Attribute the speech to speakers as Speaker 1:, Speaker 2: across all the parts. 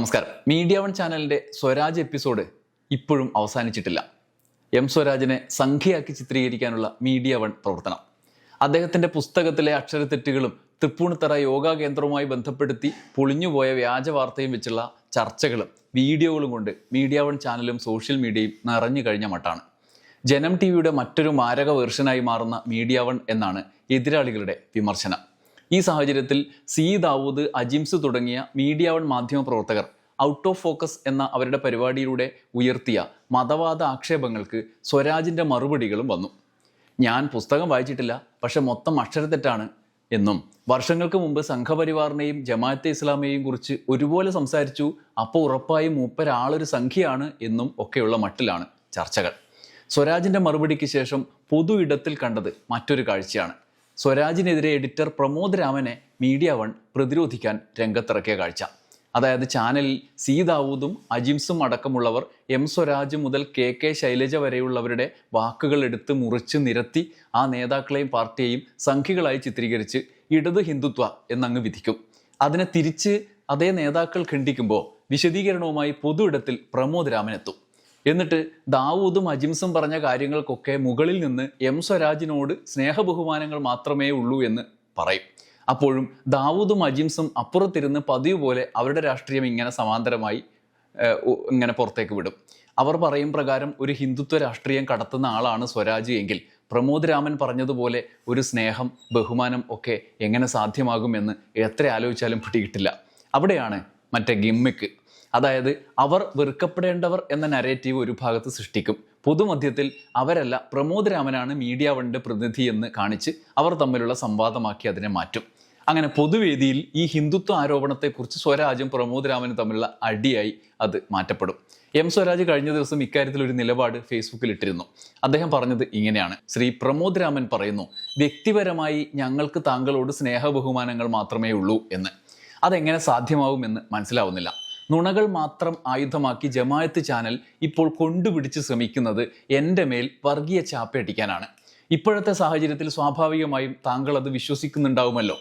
Speaker 1: നമസ്കാരം. Media one ചാനലിന്റെ Swaraj episode ഇപ്പോഴും അവസാനിച്ചിട്ടില്ല. എം സ്വരാജിനെ സംഖ്യയാക്കി ചിത്രീകരിക്കാനുള്ള മീഡിയ വൺ പ്രവർത്തനം. അദ്ദേഹത്തിന്റെ പുസ്തകത്തിലെ അക്ഷരത്തെറ്റുകളും തൃപ്പൂണിത്തറ യോഗാ കേന്ദ്രവുമായി ബന്ധപ്പെടുത്തി പൊളിഞ്ഞുപോയ വ്യാജ വാർത്തയും വെച്ചുള്ള ചർച്ചകളും വീഡിയോകളും കൊണ്ട് മീഡിയ വൺ ചാനലും സോഷ്യൽ മീഡിയയും നിറഞ്ഞു കഴിഞ്ഞ മട്ടാണ്. ജനം ടി വിയുടെ മറ്റൊരു മാരക വേർഷനായി മാറുന്ന മീഡിയ വൺ എന്നാണ് എതിരാളികളുടെ വിമർശനം. ഈ സാഹചര്യത്തിൽ സി ദാവൂദ് അജിംസ് തുടങ്ങിയ മീഡിയ വൺ മാധ്യമ പ്രവർത്തകർ ഔട്ട് ഓഫ് ഫോക്കസ് എന്ന അവരുടെ പരിപാടിയിലൂടെ ഉയർത്തിയ മതവാദ ആക്ഷേപങ്ങൾക്ക് സ്വരാജിന്റെ മറുപടികളും വന്നു. ഞാൻ പുസ്തകം വായിച്ചിട്ടില്ല പക്ഷെ മൊത്തം അക്ഷരത്തെറ്റാണ് എന്നും വർഷങ്ങൾക്ക് മുമ്പ് സംഘപരിവാറിനെയും ജമാഅത്തെ ഇസ്ലാമിയെയും കുറിച്ച് ഒരുപോലെ സംസാരിച്ചു അപ്പോൾ ഉറപ്പായും മൂപ്പരാളൊരു സംഖ്യയാണ് എന്നും ഒക്കെയുള്ള മട്ടിലാണ് ചർച്ചകൾ. സ്വരാജിന്റെ മറുപടിക്ക് ശേഷം പൊതു ഇടത്തിൽ കണ്ടത് മറ്റൊരു കാഴ്ചയാണ്. സ്വരാജിനെതിരെ എഡിറ്റർ പ്രമോദ് രാമനെ മീഡിയ വൺ പ്രതിരോധിക്കാൻ രംഗത്തിറക്കിയ കാഴ്ച. അതായത് ചാനലിൽ സി ദാവൂദും അജിംസും അടക്കമുള്ളവർ എം സ്വരാജ് മുതൽ കെ കെ ശൈലജ വരെയുള്ളവരുടെ വാക്കുകൾ എടുത്ത് മുറിച്ച് നിരത്തി ആ നേതാക്കളെയും പാർട്ടിയെയും സംഖ്യകളായി ചിത്രീകരിച്ച് ഇടത് ഹിന്ദുത്വ എന്നങ്ങ് വിധിക്കും. അതിനെ തിരിച്ച് അതേ നേതാക്കൾ ഖണ്ഡിക്കുമ്പോൾ വിശദീകരണവുമായി പൊതു ഇടത്തിൽ പ്രമോദ് രാമൻ എത്തും. എന്നിട്ട് ദാവൂദും അജിംസും പറഞ്ഞ കാര്യങ്ങൾക്കൊക്കെ മുകളിൽ നിന്ന് എം സ്വരാജിനോട് സ്നേഹബഹുമാനങ്ങൾ മാത്രമേ ഉള്ളൂ എന്ന് പറയും. അപ്പോഴും ദാവൂദും അജിംസും അപ്പുറത്തിരുന്ന് പതിവ് പോലെ അവരുടെ രാഷ്ട്രീയം ഇങ്ങനെ സമാന്തരമായി ഇങ്ങനെ പുറത്തേക്ക് വിടും. അവർ പറയും പ്രകാരം ഒരു ഹിന്ദുത്വ രാഷ്ട്രീയം കടത്തുന്ന ആളാണ് സ്വരാജ് എങ്കിൽ പ്രമോദ് രാമൻ പറഞ്ഞതുപോലെ ഒരു സ്നേഹം ബഹുമാനം ഒക്കെ എങ്ങനെ സാധ്യമാകുമെന്ന് എത്ര ആലോചിച്ചാലും പിടികിട്ടില്ല. അവിടെയാണ് മറ്റേ ഗിമ്മിക്ക് അതായത് അവർ വെറുക്കപ്പെടേണ്ടവർ എന്ന നരേറ്റീവ് ഒരു ഭാഗത്ത് സൃഷ്ടിക്കും. പൊതുമധ്യത്തിൽ അവരല്ല പ്രമോദ് രാമനാണ് മീഡിയ വണിന്റെ പ്രതിനിധി എന്ന് കാണിച്ച് അവർ തമ്മിലുള്ള സംവാദമാക്കി അതിനെ മാറ്റും. അങ്ങനെ പൊതുവേദിയിൽ ഈ ഹിന്ദുത്വ ആരോപണത്തെക്കുറിച്ച് സ്വരാജും പ്രമോദ് രാമനും തമ്മിലുള്ള അടിയായി അത് മാറ്റപ്പെടും. എം സ്വരാജ് കഴിഞ്ഞ ദിവസം ഇക്കാര്യത്തിൽ ഒരു നിലപാട് ഫേസ്ബുക്കിൽ ഇട്ടിരുന്നു അദ്ദേഹം പറഞ്ഞത് ഇങ്ങനെയാണ്. ശ്രീ പ്രമോദ് രാമൻ പറയുന്നു വ്യക്തിപരമായി ഞങ്ങൾക്ക് താങ്കളോട് സ്നേഹബഹുമാനങ്ങൾ മാത്രമേ ഉള്ളൂ എന്ന്. അതെങ്ങനെ സാധ്യമാവുമെന്ന് മനസ്സിലാവുന്നില്ല. നുണകൾ മാത്രം ആയുധമാക്കി ജമായത്ത് ചാനൽ ഇപ്പോൾ കൊണ്ടുപിടിച്ച് ശ്രമിക്കുന്നത് എന്റെ മേൽ വർഗീയ ചാപ്പയടിക്കാനാണ് ഇപ്പോഴത്തെ സാഹചര്യത്തിൽ സ്വാഭാവികമായും താങ്കൾ അത് വിശ്വസിക്കുന്നുണ്ടാവുമല്ലോ.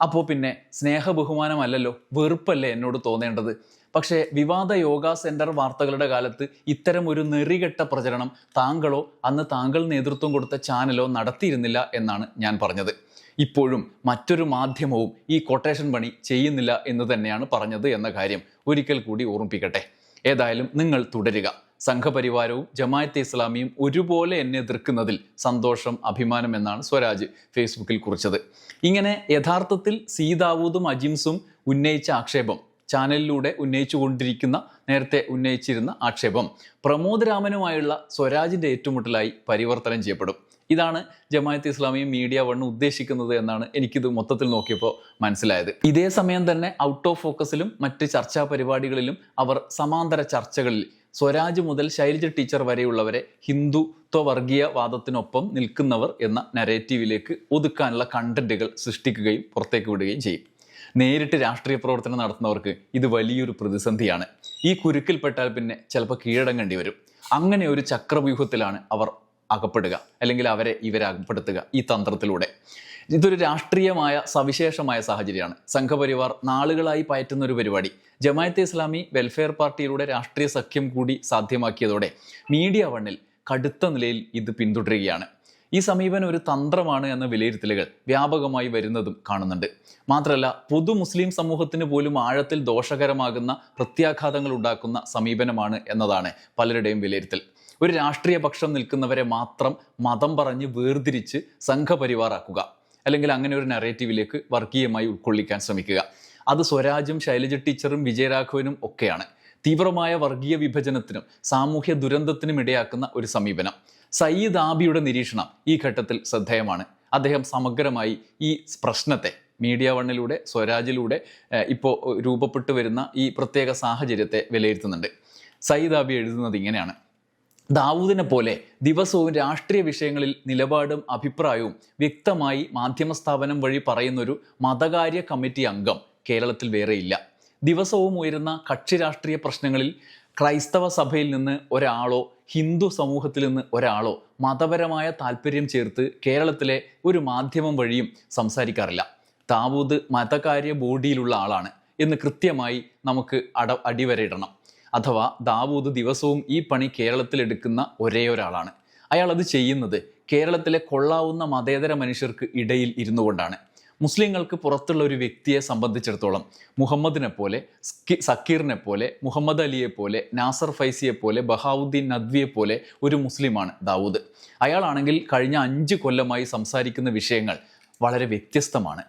Speaker 1: അപ്പോൾ പിന്നെ സ്നേഹബഹുമാനമല്ലല്ലോ വെറുപ്പല്ലേ എന്നോട് തോന്നേണ്ടത്. പക്ഷേ വിവാദ യോഗ സെന്റർ വാർത്തകളുടെ കാലത്ത് ഇത്തരം ഒരു നെറികെട്ട പ്രചരണം താങ്കളോ അന്ന് താങ്കൾ നേതൃത്വം കൊടുത്ത ചാനലോ നടത്തിയിരുന്നില്ല എന്നാണ് ഞാൻ പറഞ്ഞത്. ഇപ്പോഴും മറ്റൊരു മാധ്യമവും ഈ കൊട്ടേഷൻ പണി ചെയ്യുന്നില്ല എന്ന് തന്നെയാണ് പറഞ്ഞത് എന്ന കാര്യം ഒരിക്കൽ കൂടി ഓർമ്മിപ്പിക്കട്ടെ. ഏതായാലും നിങ്ങൾ തുടരുക. സംഘപരിവാരവും ജമായത്തെ ഇസ്ലാമിയും ഒരുപോലെ എന്നെ എതിർക്കുന്നതിൽ സന്തോഷം അഭിമാനം എന്നാണ് സ്വരാജ് ഫേസ്ബുക്കിൽ കുറിച്ചത്. ഇങ്ങനെ യഥാർത്ഥത്തിൽ സീതാവൂദും അജിംസും ഉന്നയിച്ച ആക്ഷേപം ചാനലിലൂടെ ഉന്നയിച്ചുകൊണ്ടിരിക്കുന്ന നേരത്തെ ഉന്നയിച്ചിരുന്ന ആക്ഷേപം പ്രമോദ് രാമനുമായുള്ള സ്വരാജിന്റെ ഏറ്റുമുട്ടലായി പരിവർത്തനം ചെയ്യപ്പെടും. ഇതാണ് ജമാഅത്ത് ഇസ്ലാമിയും മീഡിയ വൺ ഉദ്ദേശിക്കുന്നത് എന്നാണ് എനിക്കിത് മൊത്തത്തിൽ നോക്കിയപ്പോൾ മനസ്സിലായത്. ഇതേ സമയം തന്നെ ഔട്ട് ഓഫ് ഫോക്കസിലും മറ്റ് ചർച്ചാ പരിപാടികളിലും അവർ സമാന്തര ചർച്ചകളിൽ സ്വരാജ് മുതൽ ശൈലജ ടീച്ചർ വരെയുള്ളവരെ ഹിന്ദുത്വ വർഗീയ വാദത്തിനൊപ്പം നിൽക്കുന്നവർ എന്ന നരേറ്റീവിലേക്ക് ഒതുക്കാനുള്ള കണ്ടന്റുകൾ സൃഷ്ടിക്കുകയും പുറത്തേക്ക് വിടുകയും ചെയ്യും. നേരിട്ട് രാഷ്ട്രീയ പ്രവർത്തനം നടത്തുന്നവർക്ക് ഇത് വലിയൊരു പ്രതിസന്ധിയാണ്. ഈ കുരുക്കിൽപ്പെട്ടാൽ പിന്നെ ചിലപ്പോൾ കീഴടങ്ങേണ്ടി വരും. അങ്ങനെ ഒരു ചക്രവ്യൂഹത്തിലാണ് അവർ അകപ്പെടുക അല്ലെങ്കിൽ അവരെ ഇവരെ അകപ്പെടുത്തുക ഈ തന്ത്രത്തിലൂടെ. ഇതൊരു രാഷ്ട്രീയമായ സവിശേഷമായ സാഹചര്യമാണ്. സംഘപരിവാർ നാളുകളായി പയറ്റുന്ന ഒരു പരിപാടി. ജമായത്തെ ഇസ്ലാമി വെൽഫെയർ പാർട്ടിയിലൂടെ രാഷ്ട്രീയ സഖ്യം കൂടി സാധ്യമാക്കിയതോടെ മീഡിയ വണ്ണിൽ കടുത്ത നിലയിൽ ഇത് പിന്തുടരുകയാണ്. ഈ സമീപനം ഒരു തന്ത്രമാണ് എന്ന വിലയിരുത്തലുകൾ വ്യാപകമായി വരുന്നതും കാണുന്നുണ്ട്. മാത്രമല്ല പൊതു മുസ്ലിം സമൂഹത്തിന് പോലും ആഴത്തിൽ ദോഷകരമാകുന്ന പ്രത്യാഘാതങ്ങൾ ഉണ്ടാക്കുന്ന സമീപനമാണ് എന്നതാണ് പലരുടെയും വിലയിരുത്തൽ. ഒരു രാഷ്ട്രീയ പക്ഷം നിൽക്കുന്നവരെ മാത്രം മതം പറഞ്ഞ് വേർതിരിച്ച് സംഘപരിവാറാക്കുക. അല്ലെങ്കിൽ അങ്ങനെ ഒരു നറേറ്റീവിലേക്ക് വർഗീയമായി ഉൾക്കൊള്ളിക്കാൻ ശ്രമിക്കുക. അത് സ്വരാജും ശൈലജ ടീച്ചറും വിജയരാഘവനും ഒക്കെയാണ്. തീവ്രമായ വർഗീയ വിഭജനത്തിനും സാമൂഹ്യ ദുരന്തത്തിനും ഇടയാക്കുന്ന ഒരു സമീപനം. സയ്യിദ് ആബിയുടെ നിരീക്ഷണം ഈ ഘട്ടത്തിൽ ശ്രദ്ധേയമാണ്. അദ്ദേഹം സമഗ്രമായി ഈ പ്രശ്നത്തെ മീഡിയ വണ്ണിലൂടെ സ്വരാജിലൂടെ ഇപ്പോൾ രൂപപ്പെട്ടു വരുന്ന ഈ പ്രത്യേക സാഹചര്യത്തെ വിലയിരുത്തുന്നുണ്ട്. സയ്യിദ് ആബി എഴുതുന്നത് ഇങ്ങനെയാണ്. ദാവൂദിനെ പോലെ ദിവസവും രാഷ്ട്രീയ വിഷയങ്ങളിൽ നിലപാടും അഭിപ്രായവും വ്യക്തമായി മാധ്യമ സ്ഥാപനം വഴി പറയുന്നൊരു മതകാര്യ കമ്മിറ്റി അംഗം കേരളത്തിൽ വേറെയില്ല. ദിവസവും ഉയരുന്ന കക്ഷി രാഷ്ട്രീയ പ്രശ്നങ്ങളിൽ ക്രൈസ്തവ സഭയിൽ നിന്ന് ഒരാളോ ഹിന്ദു സമൂഹത്തിൽ നിന്ന് ഒരാളോ മതപരമായ താല്പര്യം ചേർത്ത് കേരളത്തിലെ ഒരു മാധ്യമം വഴിയും സംസാരിക്കാറില്ല. ദാവൂദ് മതകാര്യ ബോഡിയിലുള്ള ആളാണ് എന്ന് കൃത്യമായി നമുക്ക് അട അടിവരയിടണം. അഥവാ ദാവൂദ് ദിവസവും ഈ പണി കേരളത്തിൽ എടുക്കുന്ന ഒരേ ഒരാളാണ്. അയാൾ അത് ചെയ്യുന്നത് കേരളത്തിലെ കൊള്ളാവുന്ന മതേതര മനുഷ്യർക്ക് ഇടയിൽ ഇരുന്നു കൊണ്ടാണ്. മുസ്ലിങ്ങൾക്ക് പുറത്തുള്ള ഒരു വ്യക്തിയെ സംബന്ധിച്ചിടത്തോളം മുഹമ്മദിനെ പോലെ സക്കീറിനെ പോലെ മുഹമ്മദ് അലിയെ പോലെ നാസർ ഫൈസിയെ പോലെ ബഹാവുദ്ദീൻ നദ്വിയെ പോലെ ഒരു മുസ്ലിമാണ് ദാവൂദ്. അയാളാണെങ്കിൽ കഴിഞ്ഞ അഞ്ച് കൊല്ലമായി സംസാരിക്കുന്ന വിഷയങ്ങൾ വളരെ വ്യത്യസ്തമാണ്.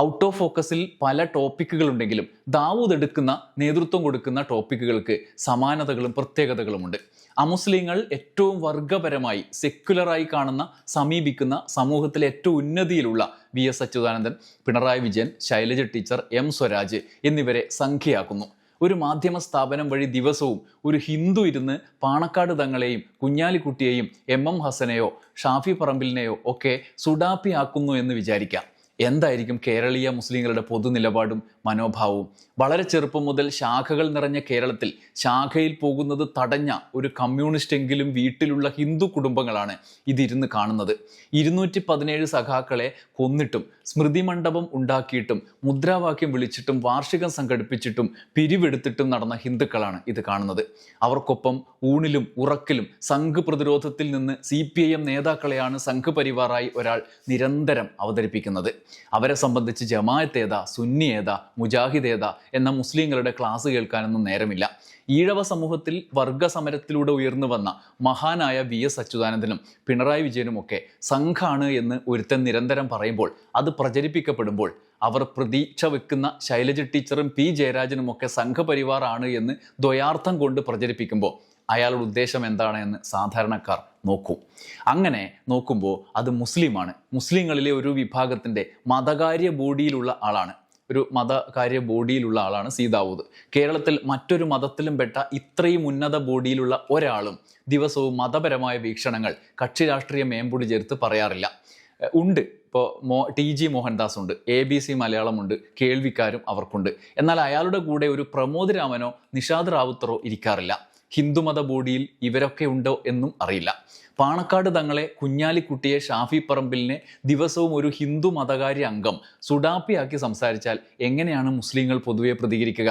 Speaker 1: ഔട്ട് ഓഫ് ഫോക്കസിൽ പല ടോപ്പിക്കുകൾ ഉണ്ടെങ്കിലും ദാവൂദ് എടുക്കുന്ന നേതൃത്വം കൊടുക്കുന്ന ടോപ്പിക്കുകൾക്ക് സമാനതകളും പ്രത്യേകതകളുമുണ്ട്. അമുസ്ലിങ്ങൾ ഏറ്റവും വർഗപരമായി സെക്യുലറായി കാണുന്ന സമീപിക്കുന്ന സമൂഹത്തിലെ ഏറ്റവും ഉന്നതിയിലുള്ള V S Achuthanandan Pinarayi Vijayan Shailaja teacher M Swaraj എന്നിവരെ സംഖ്യയാക്കുന്നു. ഒരു മാധ്യമ സ്ഥാപനം വഴി ദിവസവും ഒരു ഹിന്ദു ഇരുന്ന് പാണക്കാട് തങ്ങളെയും കുഞ്ഞാലിക്കുട്ടിയെയും എം എം ഹസനെയോ ഷാഫി പറമ്പിലിനെയോ ഒക്കെ സുഡാപ്പിയാക്കുന്നു എന്ന് വിചാരിക്കാം. എന്തായിരിക്കും കേരളീയ മുസ്ലിങ്ങളുടെ പൊതു നിലപാടും മനോഭാവവും. വളരെ ചെറുപ്പം മുതൽ ശാഖകൾ നിറഞ്ഞ കേരളത്തിൽ ശാഖയിൽ പോകുന്നത് തടഞ്ഞ ഒരു കമ്മ്യൂണിസ്റ്റ് എങ്കിലും വീട്ടിലുള്ള ഹിന്ദു കുടുംബങ്ങളാണ് ഇതിരുന്ന് കാണുന്നത്. ഇരുന്നൂറ്റി പതിനേഴ് സഖാക്കളെ കൊന്നിട്ടും സ്മൃതി മണ്ഡപം ഉണ്ടാക്കിയിട്ടും മുദ്രാവാക്യം വിളിച്ചിട്ടും വാർഷികം സംഘടിപ്പിച്ചിട്ടും പിരിവെടുത്തിട്ടും നടന്ന ഹിന്ദുക്കളാണ് ഇത് കാണുന്നത്. അവർക്കൊപ്പം ഊണിലും ഉറക്കിലും സംഘ് പ്രതിരോധത്തിൽ നിന്ന് സി പി ഐ എം നേതാക്കളെയാണ് സംഘ് പരിവാറായി ഒരാൾ നിരന്തരം അവതരിപ്പിക്കുന്നത്. അവരെ സംബന്ധിച്ച് ജമായത്ത് ഏതാ സുന്നി ഏതാ മുജാഹിദ് ഏതാ എന്ന മുസ്ലിങ്ങളുടെ ക്ലാസ് കേൾക്കാനൊന്നും നേരമില്ല. ഈഴവ സമൂഹത്തിൽ വർഗ സമരത്തിലൂടെ ഉയർന്നു വന്ന മഹാനായ വി എസ് അച്യുതാനന്ദനും പിണറായി വിജയനും ഒക്കെ സംഘാണ് എന്ന് ഒരുത്തൻ നിരന്തരം പറയുമ്പോൾ അത് പ്രചരിപ്പിക്കപ്പെടുമ്പോൾ അവർ പ്രതീക്ഷ വെക്കുന്ന ശൈലജ ടീച്ചറും പി ജയരാജനും ഒക്കെ സംഘപരിവാർ ആണ് എന്ന് ദ്വയാർത്ഥം കൊണ്ട് പ്രചരിപ്പിക്കുമ്പോൾ അയാളുടെ ഉദ്ദേശം എന്താണ് എന്ന് സാധാരണക്കാർ നോക്കൂ. അങ്ങനെ നോക്കുമ്പോൾ അത് മുസ്ലിമാണ്. മുസ്ലിങ്ങളിലെ ഒരു വിഭാഗത്തിന്റെ മതകാര്യ ബോഡിയിലുള്ള ആളാണ്. ഒരു മതകാര്യ ബോഡിയിലുള്ള ആളാണ് സീതാവൂദ് കേരളത്തിൽ മറ്റൊരു മതത്തിലും പെട്ട ഇത്രയും ഉന്നത ബോഡിയിലുള്ള ഒരാളും ദിവസവും മതപരമായ വീക്ഷണങ്ങൾ കക്ഷി രാഷ്ട്രീയ മേമ്പൊടി ചേർത്ത് പറയാറില്ല. ഉണ്ട്. ഇപ്പോൾ മോ ടി ജി മോഹൻദാസ് ഉണ്ട് എ ബി സി മലയാളമുണ്ട്. കേൾവിക്കാരും അവർക്കുണ്ട്. എന്നാൽ അയാളുടെ കൂടെ ഒരു പ്രമോദ് രാമനോ നിഷാദ് റാവുത്തറോ ഇരിക്കാറില്ല. ഹിന്ദുമത ബോഡിയിൽ ഇവരൊക്കെ ഉണ്ടോ എന്നും അറിയില്ല. പാണക്കാട് തങ്ങളെ കുഞ്ഞാലിക്കുട്ടിയെ ഷാഫി പറമ്പിലിനെ ദിവസവും ഒരു ഹിന്ദു മതകാരി അംഗം സുഡാപ്പിയാക്കി സംസാരിച്ചാൽ എങ്ങനെയാണ് മുസ്ലിങ്ങൾ പൊതുവെ പ്രതികരിക്കുക?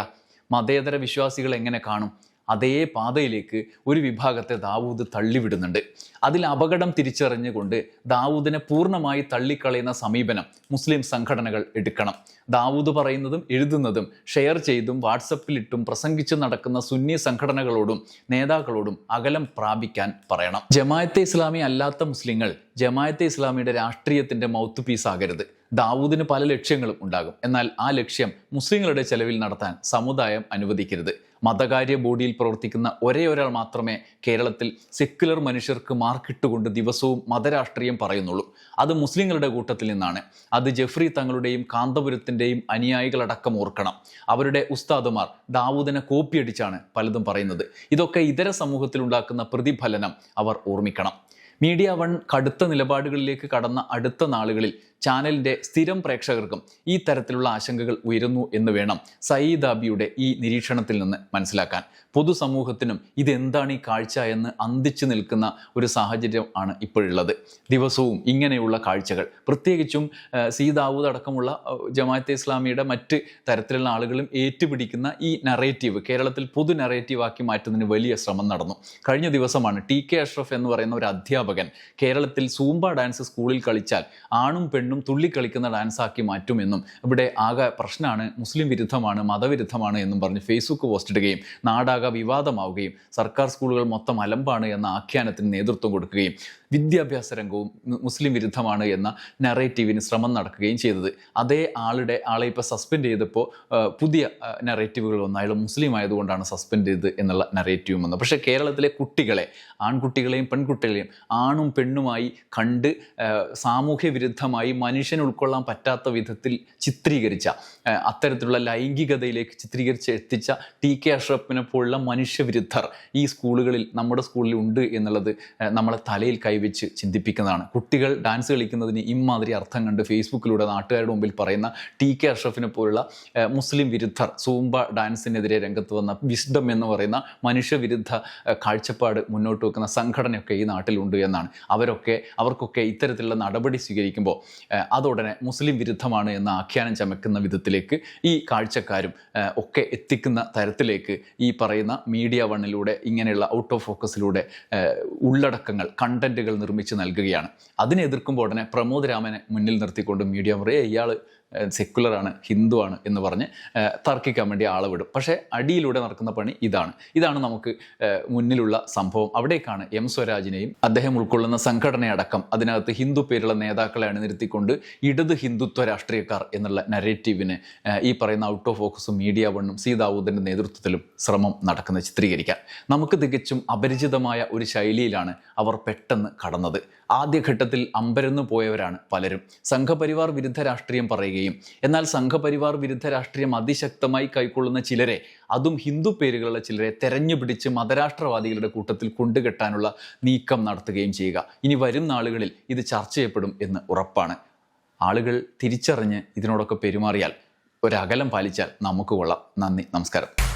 Speaker 1: മതേതര വിശ്വാസികൾ എങ്ങനെ കാണും? അതേ പാതയിലേക്ക് ഒരു വിഭാഗത്തെ ദാവൂദ് തള്ളിവിടുന്നുണ്ട്. അതിൽ അപകടം തിരിച്ചറിഞ്ഞുകൊണ്ട് ദാവൂദിനെ പൂർണമായി തള്ളിക്കളയുന്ന സമീപനം മുസ്ലിം സംഘടനകൾ എടുക്കണം. ദാവൂദ് പറയുന്നതും എഴുതുന്നതും ഷെയർ ചെയ്തും വാട്സപ്പിലിട്ടും പ്രസംഗിച്ചു നടക്കുന്ന സുന്നി സംഘടനകളോടും നേതാക്കളോടും അകലം പ്രാപിക്കാൻ പറയണം. ജമായത്തെ ഇസ്ലാമി അല്ലാത്ത മുസ്ലിങ്ങൾ ജമായത്തെ ഇസ്ലാമിയുടെ രാഷ്ട്രീയത്തിന്റെ മൗത്ത് പീസ് ആകരുത്. ദാവൂദിന് പല ലക്ഷ്യങ്ങളും ഉണ്ടാകും. എന്നാൽ ആ ലക്ഷ്യം മുസ്ലിങ്ങളുടെ ചെലവിൽ നടത്താൻ സമുദായം അനുവദിക്കരുത്. മതകാര്യ ബോഡിയിൽ പ്രവർത്തിക്കുന്ന ഒരേ ഒരാൾ മാത്രമേ കേരളത്തിൽ സെക്യുലർ മനുഷ്യർക്ക് മാർക്കിട്ടുകൊണ്ട് ദിവസവും മതരാഷ്ട്രീയം പറയുന്നുള്ളൂ. അത് മുസ്ലിങ്ങളുടെ കൂട്ടത്തിൽ നിന്നാണ്. അത് ജെഫ്രി തങ്ങളുടെയും കാന്തപുരത്തിന്റെയും അനുയായികളടക്കം ഓർക്കണം. അവരുടെ ഉസ്താദുമാർ ദാവൂദിനെ കോപ്പിയടിച്ചാണ് പലതും പറയുന്നത്. ഇതൊക്കെ ഇതര സമൂഹത്തിൽ ഉണ്ടാക്കുന്ന പ്രതിഫലനം അവർ ഓർമ്മിക്കണം. മീഡിയ വൺ കടുത്ത നിലപാടുകളിലേക്ക് കടന്ന അടുത്ത നാളുകളിൽ ചാനലിന്റെ സ്ഥിരം പ്രേക്ഷകർക്കും ഈ തരത്തിലുള്ള ആശങ്കകൾ ഉയരുന്നു എന്ന് വേണം സയ്യിദ് ആബിയുടെ ഈ നിരീക്ഷണത്തിൽ നിന്ന് മനസ്സിലാക്കാൻ. പൊതുസമൂഹത്തിനും ഇതെന്താണ് ഈ കാഴ്ച എന്ന് അന്തിച്ചു നിൽക്കുന്ന ഒരു സാഹചര്യം ആണ് ഇപ്പോഴുള്ളത്. ദിവസവും ഇങ്ങനെയുള്ള കാഴ്ചകൾ. പ്രത്യേകിച്ചും ആ, സി ദാവൂദ് അടക്കമുള്ള ജമാഅത്തെ ഇസ്ലാമിയുടെ മറ്റ് തരത്തിലുള്ള ആളുകളും ഏറ്റുപിടിക്കുന്ന ഈ നറേറ്റീവ് കേരളത്തിൽ പൊതു നറേറ്റീവാക്കി മാറ്റുന്നതിന് വലിയ ശ്രമം നടന്നു. കഴിഞ്ഞ ദിവസമാണ് ടി കെ അഷ്റഫ് എന്ന് പറയുന്ന ഒരു അധ്യാപകൻ കേരളത്തിൽ സൂംബ ഡാൻസ് സ്കൂളിൽ കളിച്ചാൽ ആണും പെണ്ണും തുള്ളിക്കളിക്കുന്ന ഡാൻസാക്കി മാറ്റുമെന്നും. ഇവിടെ ആകെ പ്രശ്നമാണ് മുസ്ലിം വിരുദ്ധമാണ് മതവിരുദ്ധമാണ് എന്നും പറഞ്ഞ് ഫേസ്ബുക്ക് പോസ്റ്റ് ഇടുകയും നാടാകെ വിവാദമാവുകയും സർക്കാർ സ്കൂളുകൾ മൊത്തം അലമ്പാണ് എന്ന ആഖ്യാനത്തിന് നേതൃത്വം കൊടുക്കുകയും വിദ്യാഭ്യാസ രംഗവും മുസ്ലിം വിരുദ്ധമാണ് എന്ന നറേറ്റീവിന് ശ്രമം നടക്കുകയും ചെയ്തത്. അതേ ആളുടെ ആളെ ഇപ്പോൾ സസ്പെൻഡ് ചെയ്തപ്പോൾ പുതിയ നറേറ്റീവുകൾ വന്നു അയാൾ മുസ്ലിം ആയതുകൊണ്ടാണ് സസ്പെൻഡ് ചെയ്തത് എന്നുള്ള നറേറ്റീവും വന്നു. പക്ഷേ കേരളത്തിലെ കുട്ടികളെ ആൺകുട്ടികളെയും പെൺകുട്ടികളെയും ആണും പെണ്ണുമായി കണ്ട് സാമൂഹ്യ വിരുദ്ധമായി മനുഷ്യൻ ഉൾക്കൊള്ളാൻ പറ്റാത്ത വിധത്തിൽ ചിത്രീകരിച്ച അത്തരത്തിലുള്ള ലൈംഗികതയിലേക്ക് ചിത്രീകരിച്ച് എത്തിച്ച ടി കെ അഷ്റഫിനെ പോലുള്ള മനുഷ്യവിരുദ്ധർ ഈ സ്കൂളുകളിൽ നമ്മുടെ സ്കൂളിൽ ഉണ്ട് എന്നുള്ളത് നമ്മളെ തലയിൽ കൈവച്ച് കൈവച്ച് ചിന്തിപ്പിക്കുന്നതാണ്. കുട്ടികൾ ഡാൻസ് കളിക്കുന്നതിന് ഇമാതിരി അർത്ഥം കണ്ട് ഫേസ്ബുക്കിലൂടെ നാട്ടുകാരുടെ മുമ്പിൽ പറയുന്ന ടി കെ അഷ്റഫിനെ പോലുള്ള മുസ്ലിം വിരുദ്ധർ സൂംബ ഡാൻസിനെതിരെ രംഗത്ത് വന്ന വിസ്ഡം എന്ന് പറയുന്ന മനുഷ്യവിരുദ്ധ കാഴ്ചപ്പാട് മുന്നോട്ട് വെക്കുന്ന സംഘടനയൊക്കെ ഈ നാട്ടിലുണ്ട് എന്നാണ്. അവരൊക്കെ അവർക്കൊക്കെ ഇത്തരത്തിലുള്ള നടപടി സ്വീകരിക്കുമ്പോൾ അതുടനെ മുസ്ലിം വിരുദ്ധമാണ് എന്ന ആഖ്യാനം ചമക്കുന്ന വിധത്തിലേക്ക് ഈ കാഴ്ചക്കാരും ഒക്കെ എത്തിക്കുന്ന തരത്തിലേക്ക് ഈ പറയുന്ന മീഡിയ വണ്ണിലൂടെ ഇങ്ങനെയുള്ള ഔട്ട് ഓഫ് ഫോക്കസിലൂടെ ഉള്ളടക്കങ്ങൾ കണ്ടന്റുകൾ നിർമ്മിച്ച് നൽകുകയാണ്. അതിനെ എതിർക്കുമ്പോൾ ഉടനെ പ്രമോദ് രാമനെ മുന്നിൽ നിർത്തിക്കൊണ്ട് മീഡിയ പറയും ഇയാൾ സെക്കുലറാണ് ഹിന്ദുവാണ് എന്ന് പറഞ്ഞ് തർക്കിക്കാൻ വേണ്ടി ആളെ വിടും. പക്ഷേ അടിയിലൂടെ നടക്കുന്ന പണി ഇതാണ്. ഇതാണ് നമുക്ക് മുന്നിലുള്ള സംഭവം. അവിടേക്കാണ് എം സ്വരാജിനെയും അദ്ദേഹം ഉൾക്കൊള്ളുന്ന സംഘടനയടക്കം അതിനകത്ത് ഹിന്ദു പേരുള്ള നേതാക്കളെ അണിനിരത്തിക്കൊണ്ട് ഇടത് ഹിന്ദുത്വ രാഷ്ട്രീയക്കാർ എന്നുള്ള നരേറ്റീവിന് ഈ പറയുന്ന ഔട്ട് ഓഫ് ഫോക്കസും മീഡിയ വണ്ണും സീതാവൂദിന്റെ നേതൃത്വത്തിലും ശ്രമം നടക്കുന്ന ചിത്രീകരിക്കാൻ നമുക്ക് തികച്ചും അപരിചിതമായ ഒരു ശൈലിയിലാണ് അവർ പെട്ടെന്ന് കടന്നത്. ആദ്യഘട്ടത്തിൽ അമ്പരന്നു പോയവരാണ് പലരും. സംഘപരിവാർ വിരുദ്ധ രാഷ്ട്രീയം പറയുകയും എന്നാൽ സംഘപരിവാർ വിരുദ്ധ രാഷ്ട്രീയം അതിശക്തമായി കൈക്കൊള്ളുന്ന ചിലരെ അതും ഹിന്ദു പേരുകളുള്ള ചിലരെ തെരഞ്ഞുപിടിച്ച് മതരാഷ്ട്രവാദികളുടെ കൂട്ടത്തിൽ കൊണ്ടുകെട്ടാനുള്ള നീക്കം നടത്തുകയും ചെയ്യുക. ഇനി വരും നാളുകളിൽ ഇത് ചർച്ച ചെയ്യപ്പെടും എന്ന് ഉറപ്പാണ്. ആളുകൾ തിരിച്ചറിഞ്ഞ് ഇതിനോടൊക്കെ പെരുമാറിയാൽ ഒരകലം പാലിച്ചാൽ നമുക്ക് കൊള്ളാം. നന്ദി നമസ്കാരം.